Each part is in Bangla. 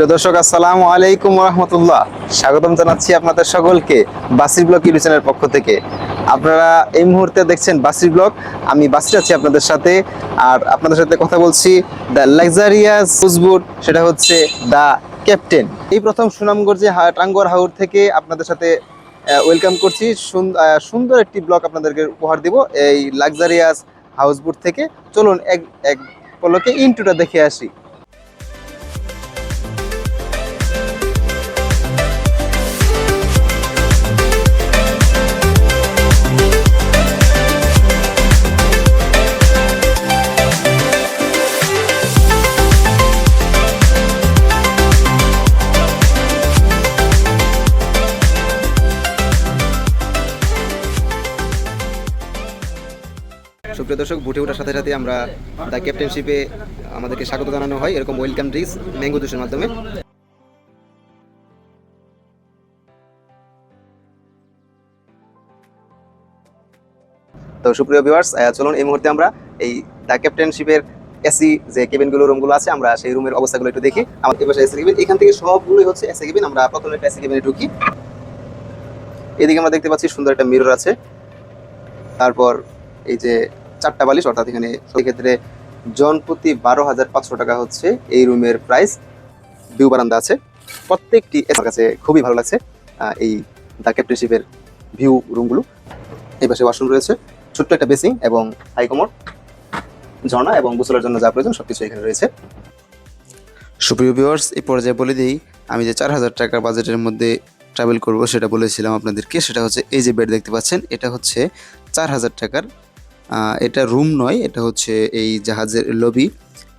সুপ্রিয় দর্শক, আসসালামু আলাইকুম রহমতুল্লাহ স্বাগতম জানাচ্ছি আপনাদের সকলকে বাসির ব্লক চ্যানেলের পক্ষ থেকে। আপনারা এই মুহূর্তে দেখছেন বাসির ব্লক আমি বাসির আছি আপনাদের সাথে। আর আপনাদের সাথে কথা বলছি দ্য লাক্সারিয়াস ফুজবুট সেটা হচ্ছে দ্য ক্যাপ্টেন। এই প্রথম সুনামগঞ্জে টাঙ্গর হাউর থেকে আপনাদের সাথে ওয়েলকাম করছি। সুন্দর একটি ব্লক আপনাদেরকে উপহার দিব এই লাক্সারিয়াস হাউসবোট থেকে। চলুন এক এক পলকে ইন্টুটা দেখে আসি। সুপ্রিয় দর্শক বুটে ওঠার সাথে সাথে আমরা দ্য ক্যাপ্টেনশিপে আমাদেরকে স্বাগত জানানো হয়। এরকম ওয়েলকাম ড্রিঙ্কস ম্যাঙ্গো জুসের মাধ্যমে। তো সুপ্রিয় ভিউয়ার্স চলুন এই মুহূর্তে আমরা এই দ্য ক্যাপ্টেনশিপের এসি যে কেবিনগুলো রুমগুলো আছে, আমরা সেই রুমের অবস্থাগুলো একটু দেখি। আমাদের পাশে এসি কেবিন এখান থেকে সবগুলোই হচ্ছে এসি কেবিন আমরা প্রথমে এসি কেবিনে ঢুকি। এদিকে আমরা দেখতে পাচ্ছি সুন্দর একটা মিরর আছে। তারপর এই যে চারটা বালিশ, অর্থাৎ এখানে সেক্ষেত্রে জন প্রতি বারো হাজার পাঁচশো টাকা হচ্ছে এই রুমের প্রাইস ভিউ বারান্দা আছে। প্রত্যেকটি আমার কাছে খুবই ভালো লাগছে এই দ্য ক্যাপ্টেনশিপের ভিউ রুমগুলো এই পাশে ওয়াশরুম রয়েছে। ছোট্ট একটা বেসিং এবং হাই কমোড ঝর্ণা এবং গোসলের জন্য যা প্রয়োজন সব কিছু এখানে রয়েছে। সুপ্রিয় ভিউয়ার্স এই পর্যায়ে বলে দিই, আমি যে চার হাজার টাকার বাজেটের মধ্যে ট্রাভেল করব সেটা বলেছিলাম আপনাদেরকে, সেটা হচ্ছে এই যে বেড দেখতে পাচ্ছেন, এটা হচ্ছে চার হাজার টাকার এটা রুম নয়, এটা হচ্ছে এই জাহাজের লবি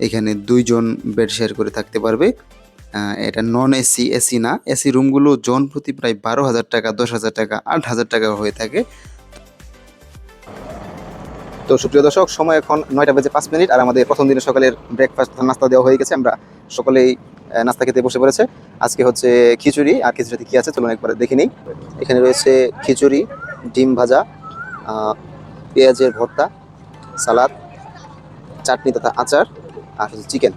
এখানে দুইজন বেড শেয়ার করে থাকতে পারবে। এটা নন এসি এসি না। এসি রুমগুলো জন প্রতি প্রায় বারো হাজার টাকা, দশ হাজার টাকা, আট হাজার টাকা হয়ে থাকে। তো সুপ্রিয় দর্শক, সময় এখন নয়টা বেজে পাঁচ মিনিট, আর আমাদের প্রথম দিনে সকালের ব্রেকফাস্ট নাস্তা দেওয়া হয়ে গেছে। আমরা সকলেই নাস্তা খেতে বসে পড়েছে। আজকে হচ্ছে খিচুড়ি। আর খিচুড়িতে কী আছে চলুন একবার দেখে নিই। এখানে রয়েছে খিচুড়ি, ডিম ভাজা পেঁয়াজের ভর্তা, সালাদ, চাটনি তথা আচার, আর হচ্ছে চিকেন।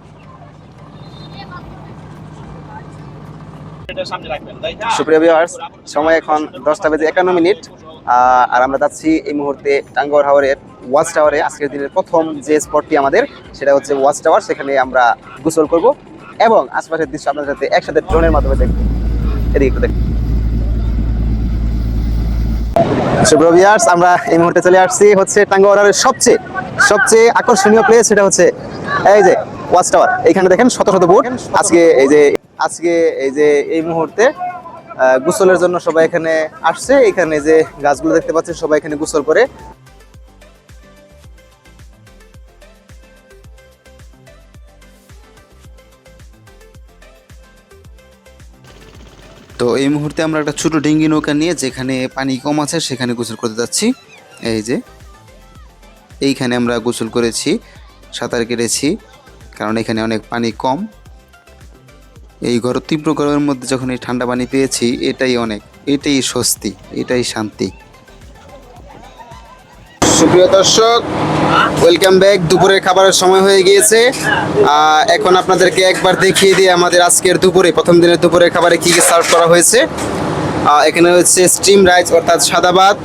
সুপ্রিয় ভিউয়ার্স সময় এখন দশটা বেজে একান্ন মিনিট আর আমরা যাচ্ছি এই মুহূর্তে টাঙ্গর হাওয়ারের ওয়াচ টাওয়ারে। আজকের দিনের প্রথম যে স্পটটি আমাদের, সেটা হচ্ছে ওয়াচ টাওয়ার। সেখানে আমরা গোসল করব এবং আশপাশের দৃশ্য আপনাদের সাথে একসাথে ড্রোনের মাধ্যমে দেখব। এদিকে একটু দেখুন। সুপ্রিয় আমরা এই মুহূর্তে চলে আসছি হচ্ছে টাঙ্গাওয়ারের সবচেয়ে সবচেয়ে আকর্ষণীয় প্লেস সেটা হচ্ছে এই যে ওয়াচ টাওয়ার এখানে দেখেন শত শত বোট আজকে এই যে, আজকে এই যে এই মুহূর্তে গোসলের জন্য সবাই এখানে আসছে। এখানে যে গাছগুলো দেখতে পাচ্ছে সবাই এখানে গোসল করে তো এই মুহূর্তে আমরা একটা ছোটো ডিঙ্গি নৌকা নিয়ে যেখানে পানি কম আছে সেখানে গোসল করতে যাচ্ছি। এই যে, এইখানে আমরা গোসল করেছি, সাঁতার কেটেছি, কারণ এখানে অনেক পানি কম। এই ঘর তীব্র গরমের মধ্যে যখন এই ঠান্ডা পানি পেয়েছি, এটাই অনেক, এটাই স্বস্তি, এটাই শান্তি। সুপ্রিয় দর্শক ওয়েলকাম ব্যাক দুপুরের খাবারের সময় হয়ে গিয়েছে। এখন আপনাদেরকে একবার দেখিয়ে দিই আমাদের আজকের দুপুরে, প্রথম দিনের দুপুরের খাবারে কি কি সার্ভ করা হয়েছে। এখানে হচ্ছে স্টিম রাইস অর্থাৎ সাদা ভাত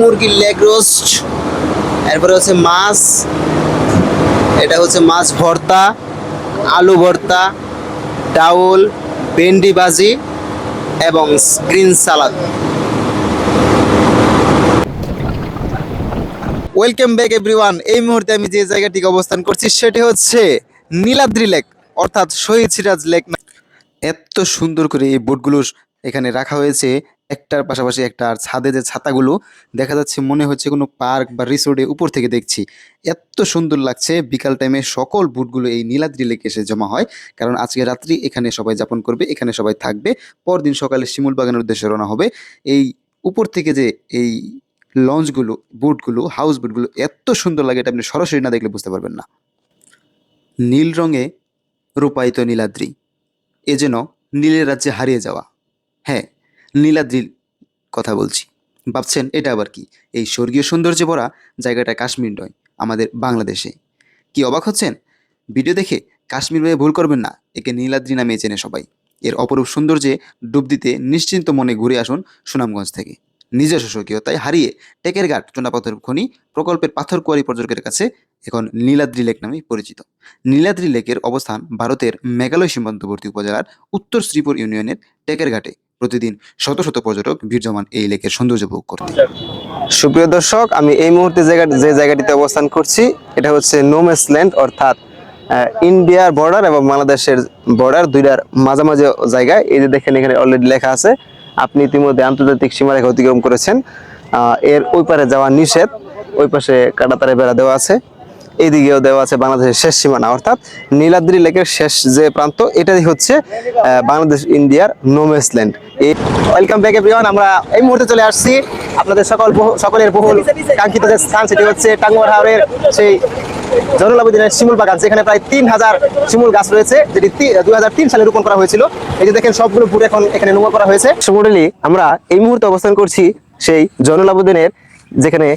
মুরগির লেগ রোস্ট এরপরে হচ্ছে মাছ, এটা হচ্ছে মাছ ভর্তা, আলু ভর্তা, ডাউল, ভেন্ডি ভাজি এবং green salad welcome back everyone এই মুহূর্তে আমি যে জায়গাটিকে অবস্থান করছি, সেটি হচ্ছে নীলাদ্রি লেক, অর্থাৎ শহীদ সিরাজ লেক এত সুন্দর করে এই বোটগুলো এখানে রাখা হয়েছে। একটার পাশাপাশি একটা ছাদে যে ছাতাগুলো, দেখা যাচ্ছে মনে হচ্ছে কোনো পার্ক বা রিসোর্টে উপর থেকে দেখছি। এত সুন্দর লাগছে। বিকাল টাইমে সকল বুটগুলো এই নীলাদ্রি লেকে এসে জমা হয়। কারণ আজকে রাত্রি এখানে সবাই যাপন করবে, এখানে সবাই থাকবে। পরদিন সকালে শিমুল বাগানের উদ্দেশ্যে রওনা হবে। এই উপর থেকে যে এই লঞ্চগুলো, বোটগুলো হাউস বোটগুলো এত সুন্দর লাগে এটা আপনি সরাসরি না দেখলে বুঝতে পারবেন না। নীল রঙে রূপায়িত নীলাদ্রি, এ যেন নীলের রাজ্যে হারিয়ে যাওয়া। হ্যাঁ নীলাদ্রির কথা বলছি। ভাবছেন এটা আবার কি? এই স্বর্গীয় সৌন্দর্যে ভরা জায়গাটা কাশ্মীর নয়, আমাদের বাংলাদেশে। কি অবাক হচ্ছেন? ভিডিও দেখে কাশ্মীর ভেবে ভুল করবেন না, একে নীলাদ্রি নামে চেনে সবাই। এর অপরূপ সৌন্দর্যে ডুব দিতে নিশ্চিন্ত মনে ঘুরে আসুন সুনামগঞ্জ থেকে। নিজস্ব স্বকীয়তায় হারিয়ে টেকের ঘাট চুনাপাথর খনি প্রকল্পের পাথর কোয়ারি পর্যটকের কাছে এখন নীলাদ্রি লেক নামে পরিচিত। নীলাদ্রি লেকের অবস্থান ভারতের মেঘালয় সীমান্তবর্তী উপজেলার উত্তর শ্রীপুর ইউনিয়নের টেকের ঘাটে। প্রতিদিন শত শত পর্যটক ভিড় জমান এই লেকের সৌন্দর্য উপভোগ করতে। সুপ্রিয় দর্শক, আমি এই মুহূর্তে জায়গা যে জায়গাটিতে অবস্থান করছি, এটা হচ্ছে নোমেস ল্যান্ড, অর্থাৎ ইন্ডিয়ার বর্ডার এবং বাংলাদেশের বর্ডার, দুইটার মাঝামাঝি জায়গায়। এই যে দেখেন এখানে অলরেডি লেখা আছে আপনি ইতিমধ্যে আন্তর্জাতিক সীমারেখা অতিক্রম করেছেন। এর ওই পারে যাওয়া নিষেধ, ওই পাশে কাটাতারে বেড়া দেওয়া আছে, এইদিকেও দেওয়া আছে বাংলাদেশের শেষ সীমানা, অর্থাৎ নীলাদ্রি লেকের শেষ যে প্রান্ত, এটাই হচ্ছে বাংলাদেশ ইন্ডিয়ার নোমেস ল্যান্ড এই ওয়েলকাম ব্যাক এভরিওয়ান আমরা এই মুহূর্তে চলে আসছি আপনাদের সকল সকলের বহুল কাঙ্ক্ষিত যে স্থান, সেটি হচ্ছে টাঙ্গুয়ার হাওড়ের সেই জনলাবুদ্দিনের শিমুল বাগান, যেখানে প্রায় তিন হাজার শিমুল গাছ রয়েছে, যেটি দুই হাজার তিন সালে রোপণ করা হয়েছিল। এই যে দেখেন, সবগুলো পুরো এখন এখানে নোংরা করা হয়েছে। সুমডেলি আমরা এই মুহূর্তে অবস্থান করছি সেই জনলাবুদ্দিনের যেখানে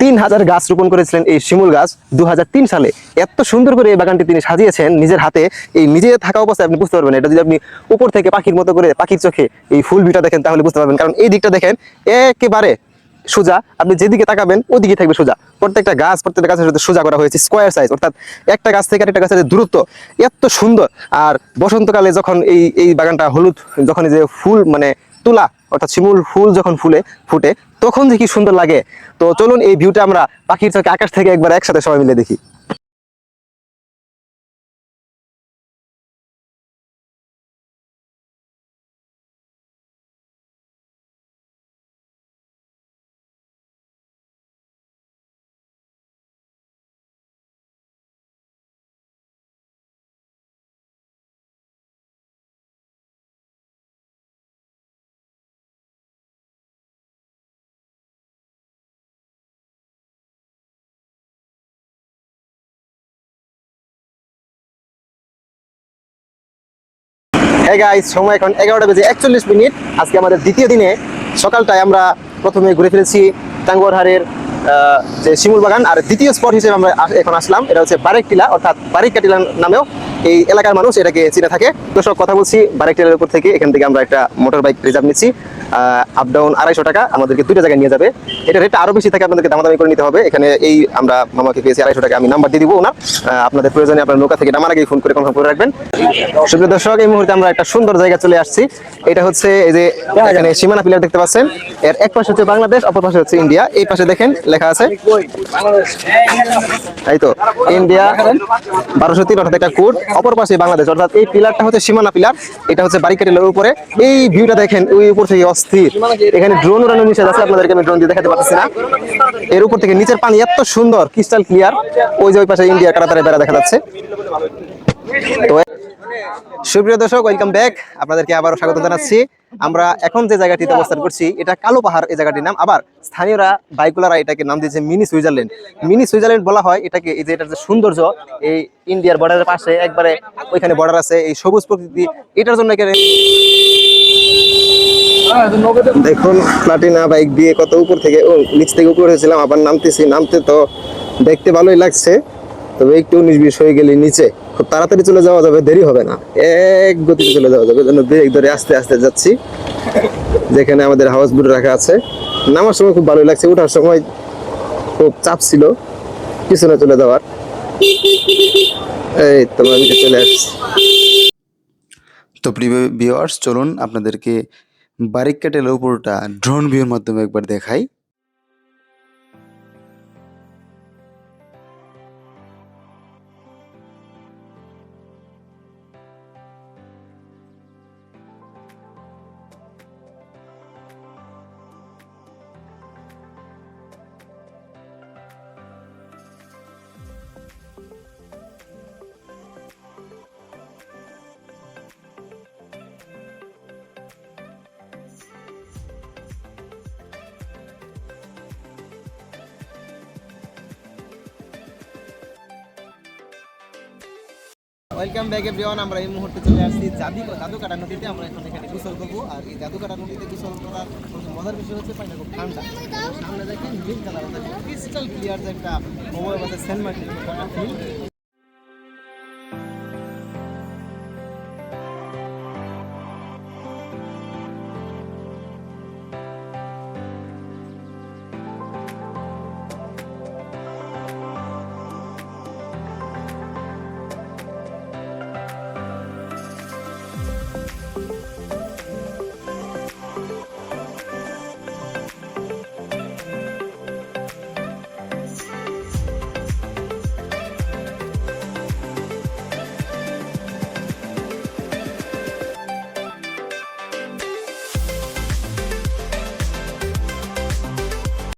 তিন হাজার গাছ রোপণ করেছিলেন এই শিমুল গাছ দু হাজার তিন সালে। এত সুন্দর করে এই বাগানটি তিনি সাজিয়েছেন নিজের হাতে। এই নিজে থাকা অবস্থায় আপনি বুঝতে পারবেন, এটা যদি আপনি উপর থেকে পাখির মতো করে পাখির চোখে এই ফুল ভিটা দেখেন, তাহলে বুঝতে পারবেন। কারণ এই দিকটা দেখেন, একেবারে সোজা। আপনি যেদিকে তাকাবেন, ওদিকে থাকবে সোজা। প্রত্যেকটা গাছ, প্রত্যেকটা গাছের সাথে সোজা করা হয়েছে স্কোয়ার সাইজ অর্থাৎ একটা গাছ থেকে আরেকটা গাছের দূরত্ব, এত সুন্দর। আর বসন্তকালে যখন এই এই বাগানটা হলুদ, যখন যে ফুল মানে তুলা, অর্থাৎ শিমুল ফুল যখন ফুলে, ফুটে, তখন দেখি সুন্দর লাগে। তো চলুন এই ভিউটা আমরা পাখির চোখে, আকাশ থেকে একবার একসাথে সবাই মিলে দেখি। গাইস সময় এখন এগারোটা বেজে একচল্লিশ মিনিট। আজকে আমাদের দ্বিতীয় দিনে সকালটায় আমরা প্রথমে ঘুরে ফেলেছি টাঙ্গুয়ারহারের যে শিমুল বাগান আর দ্বিতীয় স্পট হিসেবে আমরা এখন আসলাম। এটা হচ্ছে বারেক টিলা, অর্থাৎ বারেক কাটিলা নামেও এই এলাকার মানুষ এটাকে চিনে থাকে। তো সব কথা বলছি বারেক টিলার উপর থেকে। এখান থেকে আমরা একটা মোটর বাইক রিজার্ভ নিচ্ছি। আপ ডাউন আড়াইশো টাকা। আমাদেরকে দুইটা জায়গায় নিয়ে যাবে। এটা রেটটা আরও বেশি থাকে আপনাদেরকে দামাদামি করে নিতে হবে। এখানে এই আমরা মামাকে পেয়েছি আড়াইশো টাকা। আমি নাম্বার দিয়ে দিব ওনার। আপনাদের প্রয়োজনে আপনার নৌকা থেকে নামার আগেই ফোন করে কনফার্ম করে রাখবেন। সুপ্রিয় দর্শক এই মুহূর্তে আমরা একটা সুন্দর জায়গা চলে আসছি। এটা হচ্ছে এই যে এখানে সীমানা পিলার দেখতে পাচ্ছেন। এর এক পাশে হচ্ছে বাংলাদেশ অপর পাশে হচ্ছে ইন্ডিয়া। এই পাশে দেখেন লেখা আছে। এই তো ইন্ডিয়া বারোশো তিন অর্থাৎ একটা কোড অপর পাশে বাংলাদেশ, অর্থাৎ এই পিলারটা হচ্ছে সীমানা পিলার, এটা হচ্ছে বারিকাটিলার উপরে। এই ভিউটা দেখেন, ওই উপর থেকে অস্থির। এখানে ড্রোন উড়ানো নিষেধ আছে, আপনাদেরকে আমি ড্রোন দিয়ে দেখাতে পারতেছি না। এর উপর থেকে নিচের পানি এত সুন্দর ক্রিস্টাল ক্লিয়ার ওই যে ওই পাশে ইন্ডিয়ার কাটাতারে বেড়া দেখা যাচ্ছে। তো সুপ্রিয় দর্শক ওয়েলকাম ব্যাক আপনাদেরকে আবারও স্বাগত জানাচ্ছি। আমরা এখন যে জায়গাটিতে অবস্থান করছি, এটা কালো পাহাড়, এই জায়গাটির নাম। আবার স্থানীয়রা, বাইকুলারা এটাকে নাম দিয়েছে মিনি সুইজারল্যান্ড। মিনি সুইজারল্যান্ড বলা হয় এটাকে, এই যে এটার যে সৌন্দর্য, এই ইন্ডিয়ার বর্ডারের পাশে একবারে ওইখানে বর্ডার আছে, এই সবুজ প্রকৃতি, এটার জন্য দেখুন, প্লাটিনা বাইক দিয়ে কত উপর থেকে, ও, নিচ থেকে উপরে হয়েছিলাম, আবার নামতেছি। নামতে তো দেখতে ভালোই লাগছে, তবে একটু বিশ হয়ে গেলে নিচে। খুব তাড়াতাড়ি চলে যাওয়া যাবে, দেরি হবে না। এক গতিতে চলে যাওয়া যাবে জন্য ধরে আস্তে আস্তে যাচ্ছি। যেখানে আমাদের হাউস বুট রাখা আছে। নামার সময় খুব ভালোই লাগছে ওঠার সময় খুব চাপ ছিল। পিছনে চলে যাওয়ার। এই তোমার চলে আসছি। তো প্রিয় ভিউয়ার্স চলুন আপনাদেরকে বারিক কাটের উপরটা ড্রোন ভিউর মাধ্যমে একবার দেখাই। ওয়েলকাম ব্যাক এভরিওয়ান আমরা এই মুহূর্তে চলে আসছি জাদু জাদুকাটা নদীতে। আমরা এখন এখানে গোসল করব। আর এই জাদুকাটা নদীতে গোসল করার মজার বিষয় হচ্ছে পানিটা খুব ঠান্ডা সামনে দেখেন গ্রিন কালার ক্রিস্টাল ক্লিয়ার যে একটা মোবাইল আছে সেন্ট মার্টিন